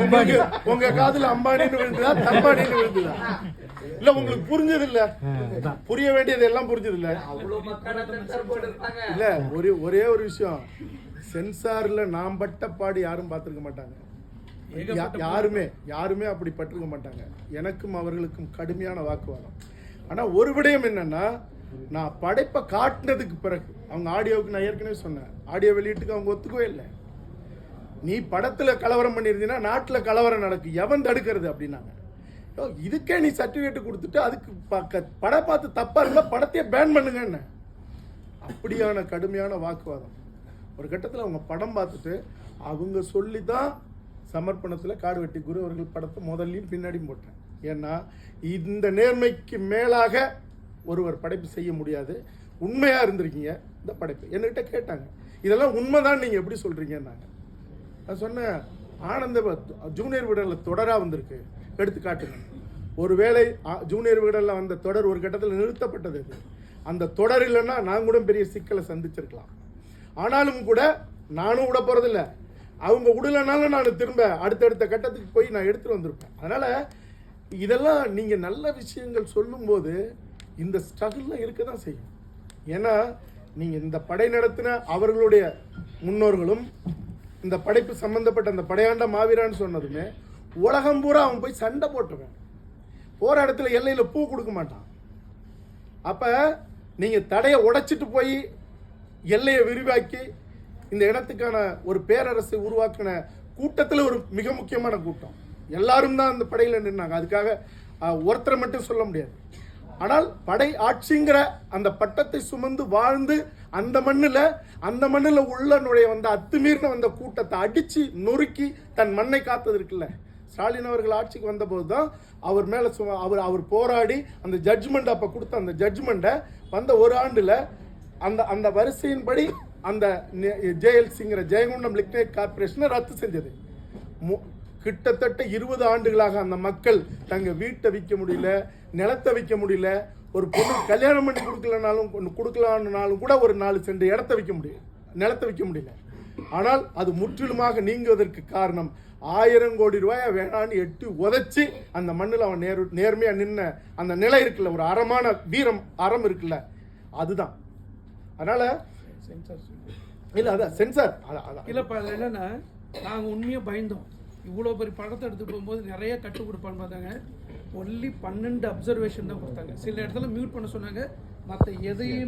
உங்களுக்கு உங்க காதுல அம்பானின்னு விழுந்ததா தம்பானின்னு விழுந்ததா? இல்ல உங்களுக்கு புரிஞ்சது இல்ல புரிய வேண்டியது எல்லாம் புரிஞ்சது இல்ல இல்ல ஒரே ஒரே ஒரு விஷயம். சென்சார்ல நாம் பட்ட பாடு யாரும் பார்த்திருக்க மாட்டாங்க. யாருமே யாருமே அப்படி பட்டிருக்க மாட்டாங்க. எனக்கும் அவர்களுக்கும் கடுமையான வாக்குவாதம். ஆனா ஒரு விடயம் என்னன்னா நான் படைப்பை காட்டினதுக்கு பிறகு அவங்க ஆடியோவுக்கு நான் ஏற்கனவே சொன்னேன். ஆடியோ வெளியீட்டுக்கு அவங்க ஒத்துக்கவே இல்லை. நீ படத்தில் கலவரம் பண்ணியிருந்தீங்கன்னா நாட்டில் கலவரம் நடக்கும் எவன் தடுக்கிறது அப்படின்னாங்க. இதுக்கே நீ சர்டிஃபிகேட் கொடுத்துட்டு அதுக்கு பக்க- படம் பார்த்து தப்பா இருந்தால் படத்தையே பேன் பண்ணுங்க என்ன? அப்படியான கடுமையான வாக்குவாதம். ஒரு கட்டத்தில் அவங்க படம் பார்த்துட்டு அவங்க சொல்லி தான் சமர்ப்பணத்தில் காடு வெட்டி குரு அவர்கள் படத்தை முதல்லையும் பின்னாடியும் போட்டேன். ஏன்னா இந்த நேர்மைக்கு மேலாக ஒருவர் படைப்பு செய்ய முடியாது. உண்மையாக இருந்திருக்கீங்க இந்த படைப்பு. என்கிட்ட கேட்டாங்க. இதெல்லாம் உண்மைதான் நீங்கள் எப்படி சொல்கிறீங்கன்னாங்க நான் சொன்னேன் ஆனந்த ஜூனியர் விடலில் தொடராக வந்திருக்கு. எடுத்துக்காட்டுங்க. ஒருவேளை ஜூனியர் விடலில் வந்த தொடர் ஒரு கட்டத்தில் நிறுத்தப்பட்டது அந்த தொடர் இல்லைன்னா நான் கூட பெரிய சிக்கலை சந்திச்சிருக்கலாம். ஆனாலும் கூட நானும் விட போகிறதில்ல அவங்க விடலைனாலும் நான் திரும்ப அடுத்தடுத்த கட்டத்துக்கு போய் நான் எடுத்துகிட்டு வந்திருப்பேன். அதனால் இதெல்லாம் நீங்கள் நல்ல விஷயங்கள் சொல்லும்போது இந்த ஸ்ட்ரகிளில் இருக்க தான் செய்யும். ஏன்னா நீங்கள் இந்த படை நடத்தின அவர்களுடைய முன்னோர்களும் இந்த படைப்பு சம்பந்தப்பட்ட அந்த படையாண்ட மாவீரான்னு சொன்னதுமே உலகம் பூரா அவன் போய் சண்டை போட்டுருவேன் போகிற இடத்துல எல்லையில பூ கொடுக்க மாட்டான். அப்ப நீங்க தடையை உடைச்சிட்டு போய் எல்லையை விரிவாக்கி இந்த இடத்துக்கான ஒரு பேரரசு உருவாக்கின கூட்டத்தில் ஒரு மிக முக்கியமான கூட்டம். எல்லாரும் தான் அந்த படையில நின்னாங்க. அதுக்காக ஒருத்தரை மட்டும் சொல்ல முடியாது. ஆனால் படை ஆட்சிங்கிற அந்த பட்டத்தை சுமந்து வாழ்ந்து அந்த மண்ணில் அந்த மண்ணில் உள்ள நுழைய வந்த அத்துமீறின வந்த கூட்டத்தை அடித்து நொறுக்கி தன் மண்ணை காத்தது இருக்குல்ல? ஸ்டாலின் அவர்கள் ஆட்சிக்கு வந்தபோது தான் அவர் மேலே சு அவர் அவர் போராடி அந்த ஜட்ஜ்மெண்ட் அப்போ கொடுத்த அந்த ஜட்ஜ்மெண்ட்டை வந்த ஒரு ஆண்டில் அந்த அந்த வரிசையின்படி அந்த ஜேஎல்சிங்கிற ஜெயகுண்டம் லிக்னேட் கார்பரேஷனை ரத்து செஞ்சது. மு- கிட்டத்தட்ட இருபது ஆண்டுகளாக அந்த மக்கள் தங்கள் வீட்டை விற்க முடியல நிலத்தை விற்க முடியல ஒரு பொண்ணு கல்யாணம் பண்ணி கொடுக்கலனாலும் ஒன்று கொடுக்கலான்னாலும் கூட ஒரு நாலு சென்று இடத்த வைக்க முடியும் நிலத்தை வைக்க முடியல. ஆனால் அது முற்றிலுமாக நீங்குவதற்கு காரணம் ஆயிரம் கோடி ரூபாயை வேணான்னு எட்டு உதைச்சி அந்த மண்ணில் அவன் நேர் நேர்மையாக நின்ன அந்த நிலை இருக்குல்ல ஒரு அறமான வீரம் அறம் இருக்குல்ல அதுதான். அதனால இல்லை அதான் சென்சார் அதான் அதான். இல்லைப்பா அதில் என்னென்னா நாங்கள் உண்மையாக பயந்தோம். இவ்வளோ பெரிய படத்தை எடுத்து போகும்போது நிறைய கட்டு கொடுப்பான்னு பார்த்தாங்க. ஒன்லி பன்னெண்டு அப்சர்வேஷன் தான் கொடுத்தாங்க. சில இடத்துல மியூட் பண்ண சொன்னாங்க மற்ற எதையும்